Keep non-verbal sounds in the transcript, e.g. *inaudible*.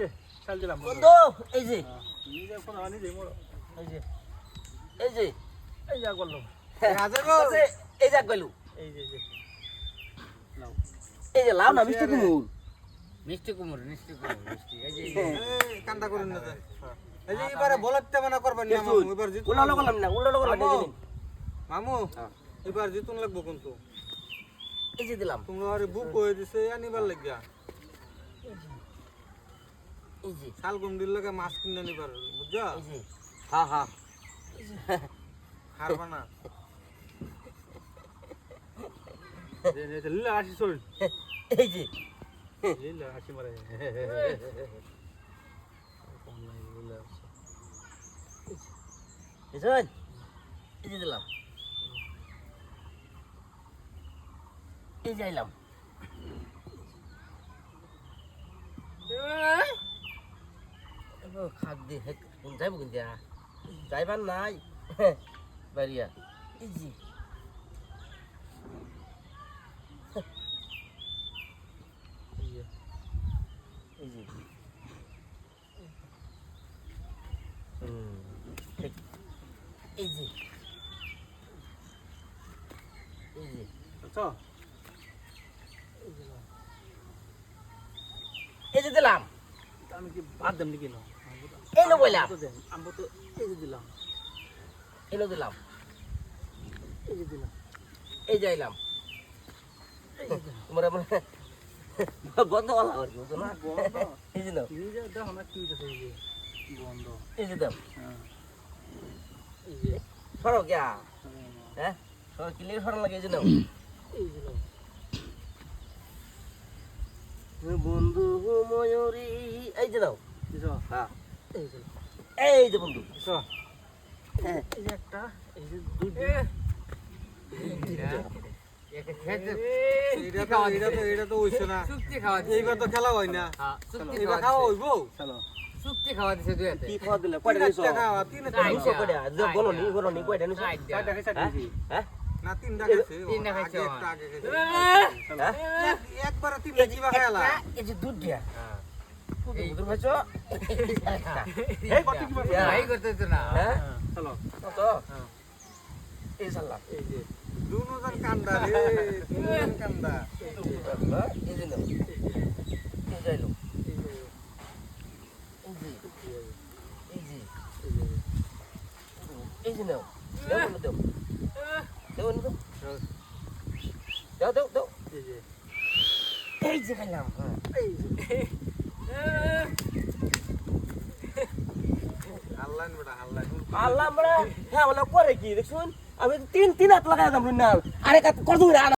যে চাল দিলাম। বন্ধু এই যে। নিজে ফোন আনি যে মোর এই যে এই যে। এই যা করলাম রাজা গো। এই যে গেলু এই যে এই যে। নাও। এই যে লাউ না মিষ্টি কুমুর। মিষ্টি কুমড় মিষ্টি কুমড় মিষ্টি। এই যে এই যে। এই কান্দা করুন না এই যে এবারে বলতে মানা করবেন না মামু এবার করলাম না করলাম না, নিন। মামু হ্যাঁ। এবার জিতুন লাগবো কিন্তু। এই যে দিলাম। তোমরা বুক হয়ে দিছে আনিবার লাগিয়া। এই যে শাল গুমডির লাগে মাছ কিনে নিবার বুঝছ? হ্যাঁ হারবা না। যে যে লীলা আসি চল। এই যে। লীলা আসি মারে। বুঝছেন এই যে দিলাম। এই যে আইলাম এবার খাদ দিয়ে হেক যাইব কিন্তু যাইবার নাই বাড়িয়া এই যে এই যে হুম ঠিক এই যে এই যে আচ্ছা এই যে দিলাম আমি কি বাদ দেম নাকি না এই লো বললাম তো তো এই যে দিলাম। এই লো দিলাম। এই যে দিলাম এই যে আইলাম তোমার মানে গন্ধ ভালো আর বুঝছ না? এই যে নাও। কি এই যে? বন্ধ এই যে দাও। হ্যাঁ। এই যে সরো গিয়া। হ্যাঁ, সরো কিলে সরো লাগে এই যে নাও। এই যে নাও। বন্ধু ময়ূরী। এই যে নাও? হ্যাঁ। এই যে বন্ধু। দিছো? এই যে একটা এই যে হয় হ্যাঁ, হ্যাঁ? হ্যাঁ? হ্যাঁ একবারে দুধ দিয়া। হ্যাঁ। এই হ্যাঁ *laughs* হ্যাঁ। এই যে। নাও এই যে। আইলো এই যে এই যে এই যে। যে। এই যে নাও দাও দাও। দাও দাও। দাও দাও দাও। এই যে। খাইলাম এই যে। আল্লাহ হ্যাঁ করে কি? দেখুন আমি তিন তিন হাত লাগাই দাম না আরে, কত করে